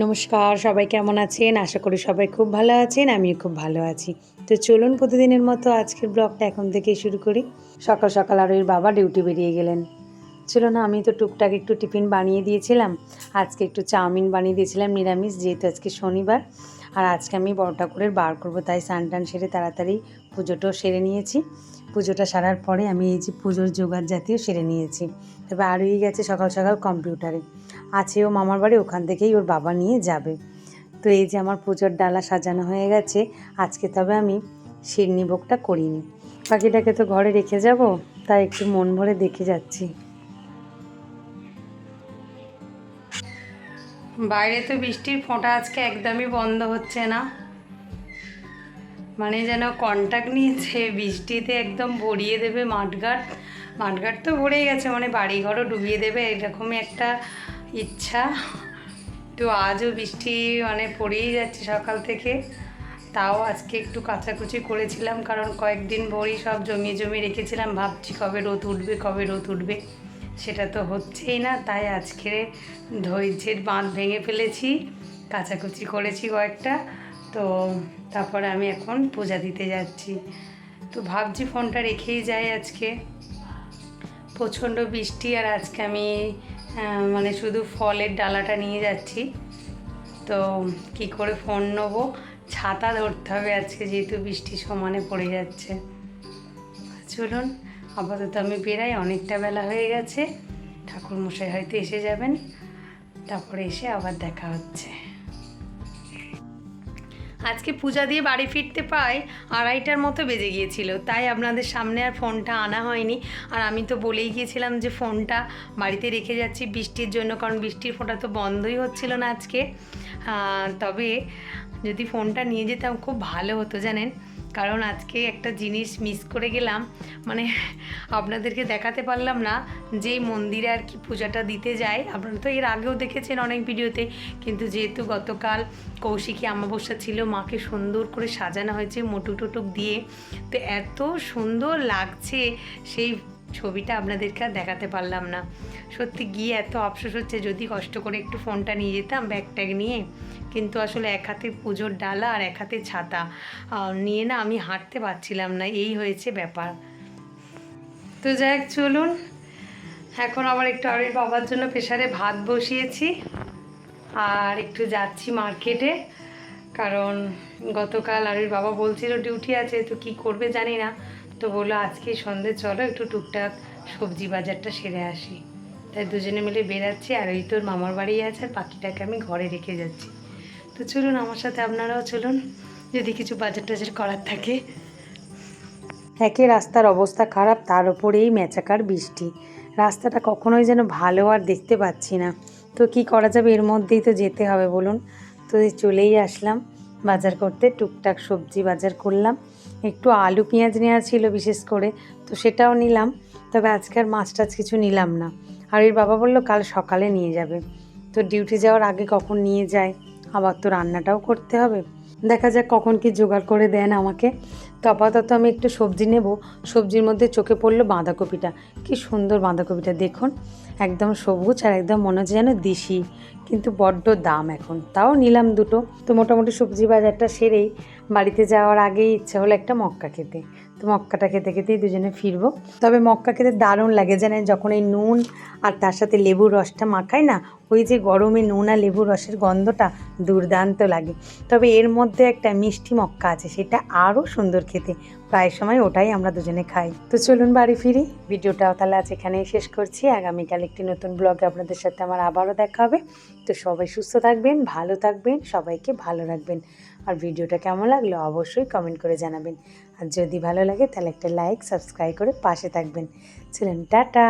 নমস্কার, সবাই কেমন আছেন? আশা করি সবাই খুব ভালো আছেন, আমিও খুব ভালো আছি। তো চলুন প্রতিদিনের মতো আজকের ব্লগটা এখন থেকেই শুরু করি। সকাল সকাল আর ওর বাবা ডিউটি বেরিয়ে গেলেন। ছিল না, আমি তো টুকটাক একটু টিফিন বানিয়ে দিয়েছিলাম। আজকে একটু চাউমিন বানিয়ে দিয়েছিলাম, নিরামিষ, যেহেতু আজকে শনিবার। আর আজকে আমি বড় ঠাকুরের বার করব, তাই স্নান টান সেরে তাড়াতাড়ি পুজোটাও সেরে নিয়েছি। পুজোটা সারার পরে আমি এই যে পুজোর জোগাড় জাতীয় সেরে নিয়েছি। তবে আরই গেছে সকাল সকাল কম্পিউটারে। আছে ও মামার বাড়ি, ওখান থেকেই ওর বাবা নিয়ে যাবে। তো এই যে আমার পুজোর ডালা সাজানো হয়ে গেছে, আজকে তবে আমি শিরনি ভোগটা করিনি। পাখিটাকে তো ঘরে রেখে যাব, তাই একটু মন ভরে দেখে যাচ্ছি। বাইরে তো বৃষ্টির ফোঁটা আজকে একদমই বন্ধ হচ্ছে না। মানে যেন কন্ট্যাক্ট নিয়েছে বৃষ্টিতে একদম ভরিয়ে দেবে মাঠঘাট মাঠঘাট তো ভরেই গেছে মানে বাড়িঘরও ডুবিয়ে দেবে, এরকমই একটা ইচ্ছা। তো আজও বৃষ্টি মানে পড়েই যাচ্ছে সকাল থেকে। তাও আজকে একটু কাচাকুচি করেছিলাম, কারণ কয়েকদিন ভোরই সব জমিয়ে জমিয়ে রেখেছিলাম, ভাবছি কবে রোদ উঠবে, কবে রোদ উঠবে। সেটা তো হচ্ছেই না, তাই আজকে ধৈর্যের বাঁধ ভেঙে ফেলেছি, কাচাকুচি করেছি কয়েকটা। তো তারপরে আমি এখন পূজা দিতে যাচ্ছি। তো ভাবছি ফোনটা রেখেই যাই আজকে। প্রচণ্ড বৃষ্টি আর আজকে আমি মানে শুধু ফলের ডালাটা নিয়ে যাচ্ছি। তো কি করে ফোন নেব? ছাতা ধরতে হবে আজকে যেহেতু বৃষ্টি সমানে পড়ে যাচ্ছে। চলুন, আপাতত আমি বেরাই অনেকটা বেলা হয়ে গেছে। ঠাকুরমশাই হয়তো এসে যাবেন। তারপরে এসে আবার দেখা হচ্ছে। আজকে পূজা দিয়ে বাড়ি ফিরতে পাই, আড়াইটার মতো বেজে গিয়েছিল, তাই আপনাদের সামনে আর ফোনটা আনা হয়নি। আর আমি তো বলেই গিয়েছিলাম যে ফোনটা বাড়িতে রেখে যাচ্ছি বৃষ্টির জন্য, কারণ বৃষ্টির ফোনটা তো বন্ধই হচ্ছিল না আজকে। তবে যদি ফোনটা নিয়ে যেতাম, খুব ভালো হতো, জানেন? কারণ আজকে একটা জিনিস মিস করে গেলাম। মানে আপনাদেরকে দেখাতে পারলাম না যেই মন্দিরে আর কি পূজাটা দিতে যায়। আপনারা তো এর আগেও দেখেছেন অনেক ভিডিওতে। কিন্তু যেহেতু গতকাল কৌশিকী আমাবস্যা ছিল, মাকে সুন্দর করে সাজানো হয়েছে মোটুক টোটুক দিয়ে। তো এত সুন্দর লাগছে সেই ছবিটা আপনাদেরকে আর দেখাতে পারলাম না। সত্যি গিয়ে এত আফসোস হচ্ছে, যদি কষ্ট করে একটু ফোনটা নিয়ে যেতাম ব্যাগ ট্যাগ নিয়ে। কিন্তু আসলে এক হাতে পুজোর ডালা আর এক হাতে ছাতা। নিয়ে না আমি হাঁটতে পারছিলাম না, এই হয়েছে ব্যাপার। তো যাই চলুন। এখন আবার একটু আরির বাবার জন্য প্রেশারে ভাত বসিয়েছি। আর একটু যাচ্ছি মার্কেটে। কারণ গতকাল আরির বাবা বলছিল ডিউটি আছে, তো কি করবে জানি না। তো বলল আজকে সন্ধে, চলো একটু টুকটাক সবজি বাজারটা সেরে আসি। তাই দুজনে মিলে বেরাচ্ছি আর ওই তোর মামার বাড়ি আছে আর পাখিটাকে আমি ঘরে রেখে যাচ্ছি। তো চলুন আমার সাথে আপনারাও চলুন, যদি কিছু বাজার টাজার করার থাকে। একে রাস্তার অবস্থা খারাপ, তার উপরেই মেচাকার বৃষ্টি। রাস্তাটা কখনোই যেন ভালো আর দেখতে পাচ্ছি না। তো কি করা যাবে, এর মধ্যেই তো যেতে হবে, বলুন। তো চলেই আসলাম, বাজার করতে টুকটাক সবজি বাজার করলাম। একটু আলু পেঁয়াজ নেওয়া ছিল বিশেষ করে, তো সেটাও নিলাম। তবে আজকে আর মাছ টাছ কিছু নিলাম না। আর এর বাবা বলল, কাল সকালে নিয়ে যাবে। তো ডিউটি যাওয়ার আগে কখন নিয়ে যায়? আবার তো রান্নাটাও করতে হবে। দেখা যাক কখন কি জোগাড় করে দেন আমাকে। তো আপাতত আমি একটু সবজি নেব। সবজির মধ্যে চোখে পড়ল বাঁধাকপিটা। কি সুন্দর বাঁধাকপিটা, দেখুন। একদম সবুজ আর একদম মনে হচ্ছে যেন দেশি, কিন্তু বড্ড দাম এখন। তাও নিলাম দুটো। তো মোটামুটি সবজি বাজারটা সেরেই। বাড়িতে যাওয়ার আগেই ইচ্ছা হলো একটা মক্কা খেতে। তো মক্কাটা খেতে খেতেই দুজনে ফিরবো। তবে মক্কা খেতে দারুণ লাগে, জানেন? যখন এই নুন আর তার সাথে লেবুর রসটা মাখায় না, ওই যে গরমে নুন আর লেবুর রসের গন্ধটা দুর্দান্ত লাগে। তবে এর মধ্যে একটা মিষ্টি মক্কা আছে, সেটা আরও সুন্দর খেতে। প্রায় সময় ওটাই আমরা দুজনে খাই। তো চলুন বাড়ি ফিরি। ভিডিওটাও তাহলে আজ এখানেই শেষ করছি। আগামীকাল একটি নতুন ব্লগে আপনাদের সাথে আমার আবারও দেখা হবে। তো সবাই সুস্থ থাকবেন, ভালো থাকবেন, সবাইকে ভালো রাখবেন। আর ভিডিওটা কেমন লাগল অবশ্যই কমেন্ট করে জানাবেন। আর যদি ভালো লাগে তাহলে একটা লাইক সাবস্ক্রাইব করে পাশে থাকবেন। চলুন, টাটা!